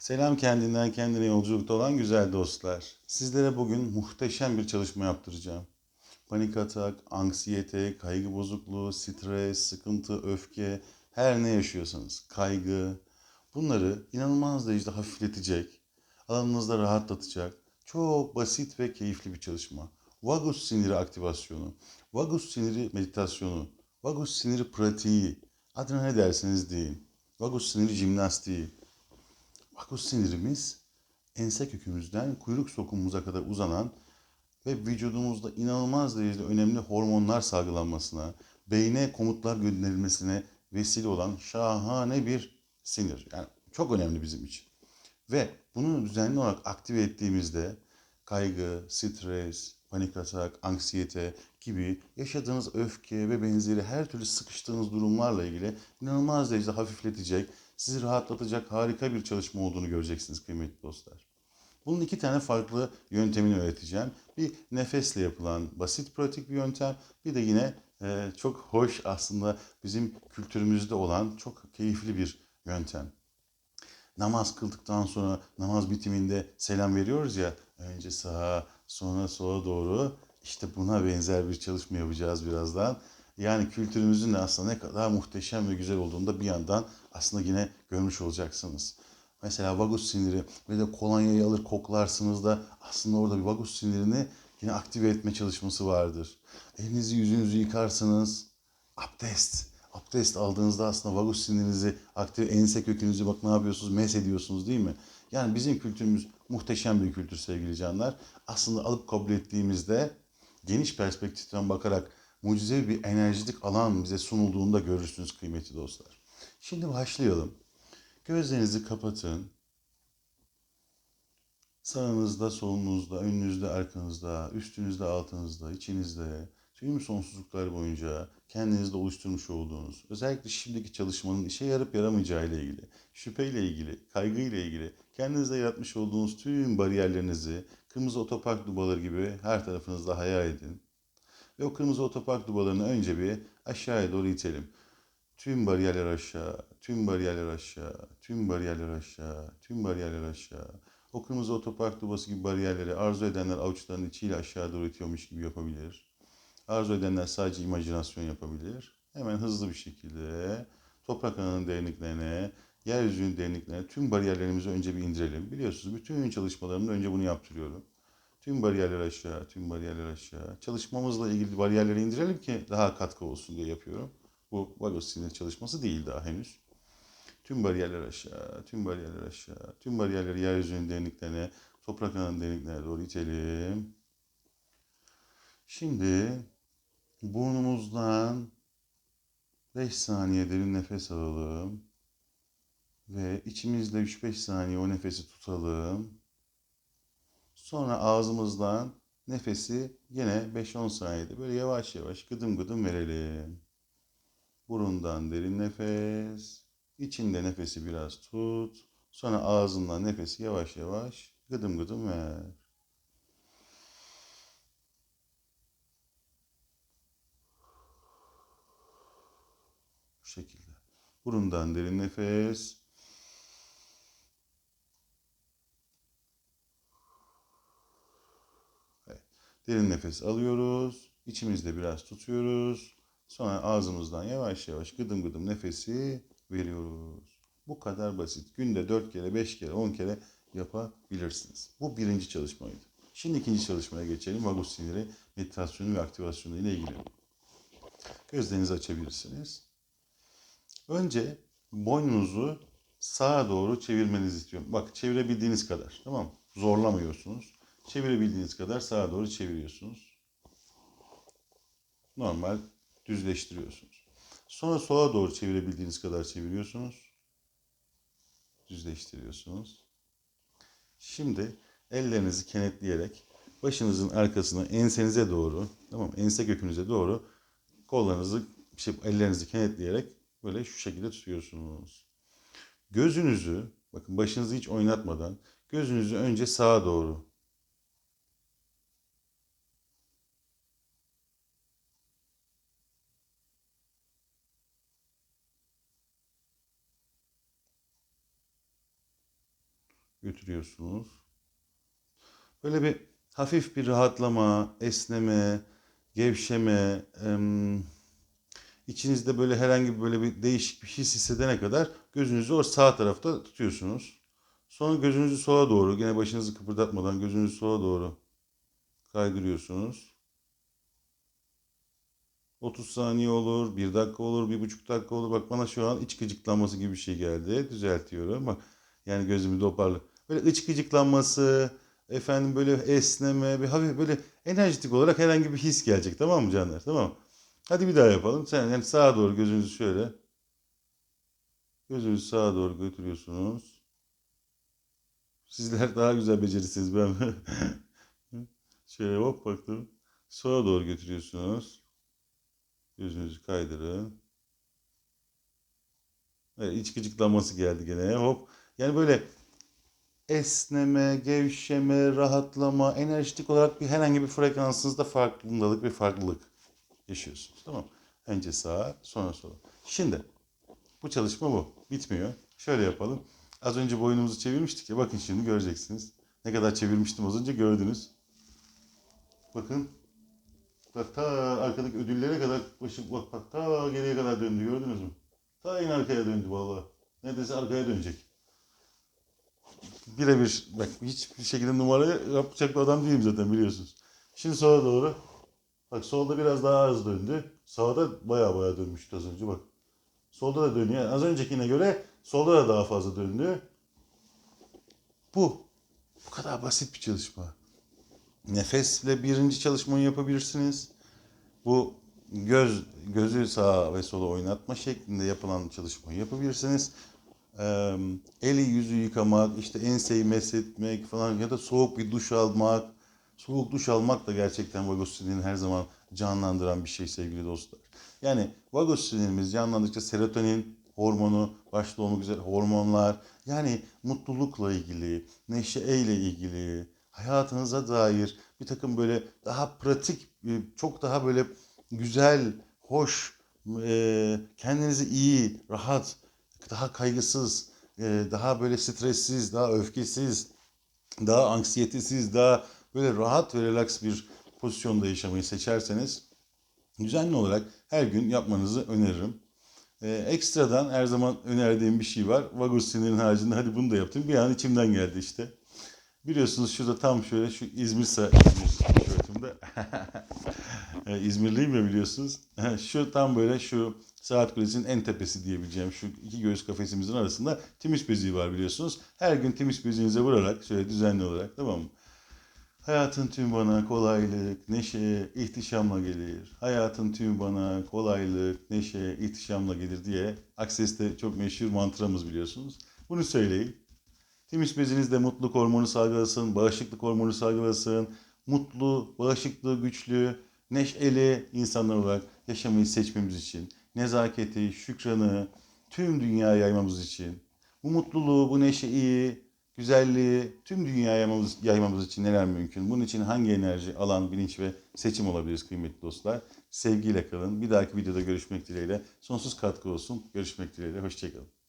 Selam kendinden kendine yolculukta olan güzel dostlar. Sizlere bugün muhteşem bir çalışma yaptıracağım. Panik atak, anksiyete, kaygı bozukluğu, stres, sıkıntı, öfke, her ne yaşıyorsanız, kaygı, bunları inanılmaz derecede hafifletecek, alanınızda rahatlatacak, çok basit ve keyifli bir çalışma. Vagus siniri aktivasyonu, vagus siniri meditasyonu, vagus siniri pratiği, adına ne derseniz deyin. Vagus siniri jimnastiği, Vagus sinirimiz ense kökümüzden kuyruk sokumumuza kadar uzanan ve vücudumuzda inanılmaz derecede önemli hormonlar salgılanmasına, beyne komutlar gönderilmesine vesile olan şahane bir sinir. Yani çok önemli bizim için. Ve bunu düzenli olarak aktive ettiğimizde kaygı, stres, panik atak, anksiyete gibi yaşadığınız öfke ve benzeri her türlü sıkıştığınız durumlarla ilgili inanılmaz derecede hafifletecek, sizi rahatlatacak harika bir çalışma olduğunu göreceksiniz kıymetli dostlar. Bunun iki tane farklı yöntemini öğreteceğim. Bir nefesle yapılan basit pratik bir yöntem. Bir de yine e, çok hoş aslında bizim kültürümüzde olan çok keyifli bir yöntem. Namaz kıldıktan sonra namaz bitiminde selam veriyoruz ya. Önce sağa sonra sola doğru. İşte buna benzer bir çalışma yapacağız birazdan. Yani kültürümüzün de aslında ne kadar muhteşem ve güzel olduğunu da bir yandan aslında yine görmüş olacaksınız. Mesela vagus siniri ve de kolonyayı alır koklarsınız da aslında orada bir vagus sinirini yine aktive etme çalışması vardır. Elinizi yüzünüzü yıkarsınız. Abdest. Abdest aldığınızda aslında vagus sinirinizi aktive, ense kökünüzü bak ne yapıyorsunuz? Mes ediyorsunuz değil mi? Yani bizim kültürümüz muhteşem bir kültür sevgili canlar. Aslında alıp kabul ettiğimizde geniş perspektiften bakarak mucizevi bir enerjitik alan bize sunulduğunda görürsünüz kıymetli dostlar. Şimdi başlayalım. Gözlerinizi kapatın. Sağınızda, solunuzda, önünüzde, arkanızda, üstünüzde, altınızda, içinizde, tüm sonsuzluklar boyunca kendinizde oluşturmuş olduğunuz, özellikle şimdiki çalışmanın işe yarıp yaramayacağı ile ilgili, şüpheyle ilgili, kaygı ile ilgili, kendinizde yaratmış olduğunuz tüm bariyerlerinizi kırmızı otopark dubaları gibi her tarafınızda hayal edin. Ve o kırmızı otopark dubalarını önce bir aşağıya doğru itelim. Tüm bariyerler aşağı, tüm bariyerler aşağı, tüm bariyerler aşağı, tüm bariyerler aşağı. O kırmızı otopark dubası gibi bariyerleri arzu edenler avuçlarının içiyle aşağı doğru itiyormuş gibi yapabilir. Arzu edenler sadece imajinasyon yapabilir. Hemen hızlı bir şekilde toprak ananın derinliklerine, yeryüzünün derinliklerine tüm bariyerlerimizi önce bir indirelim. Biliyorsunuz bütün çalışmalarımda önce bunu yaptırıyorum. Tüm bariyerler aşağı, tüm bariyerler aşağı. Çalışmamızla ilgili bariyerleri indirelim ki daha katkı olsun diye yapıyorum. Bu vagus sinir çalışması değil daha henüz. Tüm bariyerler aşağı, tüm bariyerler aşağı, tüm bariyerleri yeryüzünün derinliklerine, toprak ananın derinliklerine doğru itelim. Şimdi burnumuzdan 5 saniye derin nefes alalım. Ve içimizde 3-5 saniye o nefesi tutalım. Sonra ağzımızdan nefesi yine 5-10 saniyede böyle yavaş yavaş gıdım gıdım verelim. Burundan derin nefes. İçinde nefesi biraz tut. Sonra ağzından nefesi yavaş yavaş gıdım gıdım ver. Bu şekilde. Burundan derin nefes. Evet. Derin nefes alıyoruz. İçimizde biraz tutuyoruz. Sonra ağzımızdan yavaş yavaş gıdım gıdım nefesi veriyoruz. Bu kadar basit. Günde 4 kere, 5 kere, 10 kere yapabilirsiniz. Bu birinci çalışmaydı. Şimdi ikinci çalışmaya geçelim. Vagus siniri meditasyonu ve aktivasyonu ile ilgili. Gözlerinizi açabilirsiniz. Önce boynunuzu sağa doğru çevirmenizi istiyorum. Bak çevirebildiğiniz kadar. Tamam mı? Zorlamıyorsunuz. Çevirebildiğiniz kadar sağa doğru çeviriyorsunuz. Normal düzleştiriyorsunuz. Sonra sola doğru çevirebildiğiniz kadar çeviriyorsunuz. Düzleştiriyorsunuz. Şimdi ellerinizi kenetleyerek başınızın arkasına ensenize doğru, tamam mı? Ense kökünüze doğru kollarınızı, şey, ellerinizi kenetleyerek böyle şu şekilde tutuyorsunuz. Gözünüzü, bakın başınızı hiç oynatmadan gözünüzü önce sağa doğru götürüyorsunuz. Böyle bir hafif bir rahatlama, esneme, gevşeme, em, içinizde böyle herhangi böyle bir değişik bir his hissedene kadar gözünüzü o sağ tarafta tutuyorsunuz. Sonra gözünüzü sola doğru, gene başınızı kıpırdatmadan gözünüzü sola doğru kaydırıyorsunuz. 30 saniye olur, 1 dakika olur, 1,5 dakika olur. Bak bana şu an iç gıcıklanması gibi bir şey geldi. Düzeltiyorum. Bak yani gözümü toparlı. Böyle iç gıcıklanması, efendim böyle esneme, bir hafif böyle enerjitik olarak herhangi bir his gelecek. Tamam mı canlar? Tamam mı? Hadi bir daha yapalım. Sen yani sağa doğru gözünüzü şöyle. Gözünüzü sağa doğru götürüyorsunuz. Sizler daha güzel becerirsiniz ben. şöyle hop baktım. Sola doğru götürüyorsunuz. Gözünüzü kaydırın. Evet, iç gıcıklanması geldi gene. Hop. Yani böyle esneme, gevşeme, rahatlama, enerjitik olarak bir herhangi bir frekansınızda farkındalık ve farklılık yaşıyorsunuz. Tamam? Önce sağa, sonra sola. Şimdi bu çalışma bu. Bitmiyor. Şöyle yapalım. Az önce boynumuzu çevirmiştik ya. Bakın şimdi göreceksiniz. Ne kadar çevirmiştim az önce gördünüz. Bakın. Bak ta arkadaki ödüllere kadar başı bak bak ta geriye kadar döndü gördünüz mü? Ta yine arkaya döndü vallahi. Neredeyse arkaya dönecek. Birebir bak hiçbir şekilde numara yapacak bir adam değilim zaten biliyorsunuz. Şimdi sola doğru. Bak solda biraz daha az döndü. Sağda baya baya dönmüştü az önce bak. Solda da dönüyor. Az öncekine göre solda da daha fazla döndü. Bu. Bu kadar basit bir çalışma. Nefesle birinci çalışmayı yapabilirsiniz. Bu göz gözü sağa ve sola oynatma şeklinde yapılan çalışmayı yapabilirsiniz. Eli yüzü yıkamak, işte enseyi mesletmek falan ya da soğuk bir duş almak. Soğuk duş almak da gerçekten vagus sinirini her zaman canlandıran bir şey sevgili dostlar. Yani vagus sinirimiz canlandıkça serotonin hormonu başta olmak üzere hormonlar yani mutlulukla ilgili, neşeyle ilgili, hayatınıza dair bir takım böyle daha pratik, e, çok daha böyle güzel, hoş, e, kendinizi iyi, rahat, daha kaygısız, e, daha böyle stressiz, daha öfkesiz, daha anksiyetesiz, daha böyle rahat ve relax bir pozisyonda yaşamayı seçerseniz düzenli olarak her gün yapmanızı öneririm. Ee, ekstradan her zaman önerdiğim bir şey var. Vagus sinirin haricinde hadi bunu da yaptım. Bir an içimden geldi işte. Biliyorsunuz şurada tam şöyle şu İzmir, İzmir tişörtümde. Ee, İzmirliyim ya biliyorsunuz. şu tam böyle şu Saat Kulesi'nin en tepesi diyebileceğim şu iki göğüs kafesimizin arasında timus beziği var biliyorsunuz. Her gün timus beziğinize vurarak şöyle düzenli olarak tamam mı? Hayatın tüm bana kolaylık, neşe, ihtişamla gelir. Hayatın tüm bana kolaylık, neşe, ihtişamla gelir diye Akses'te çok meşhur mantramız biliyorsunuz. Bunu söyleyin. Timus bezinizde mutluluk hormonu salgılasın, bağışıklık hormonu salgılasın. Mutlu, bağışıklığı güçlü, neşeli insanlar olarak yaşamayı seçmemiz için. Nezaketi, şükranı tüm dünyaya yaymamız için. Bu mutluluğu, bu neşeyi, güzelliği tüm dünyaya yaymamız, yaymamız için neler mümkün? Bunun için hangi enerji, alan, bilinç ve seçim olabiliriz kıymetli dostlar? Sevgiyle kalın. Bir dahaki videoda görüşmek dileğiyle. Sonsuz katkı olsun. Görüşmek dileğiyle. Hoşçakalın.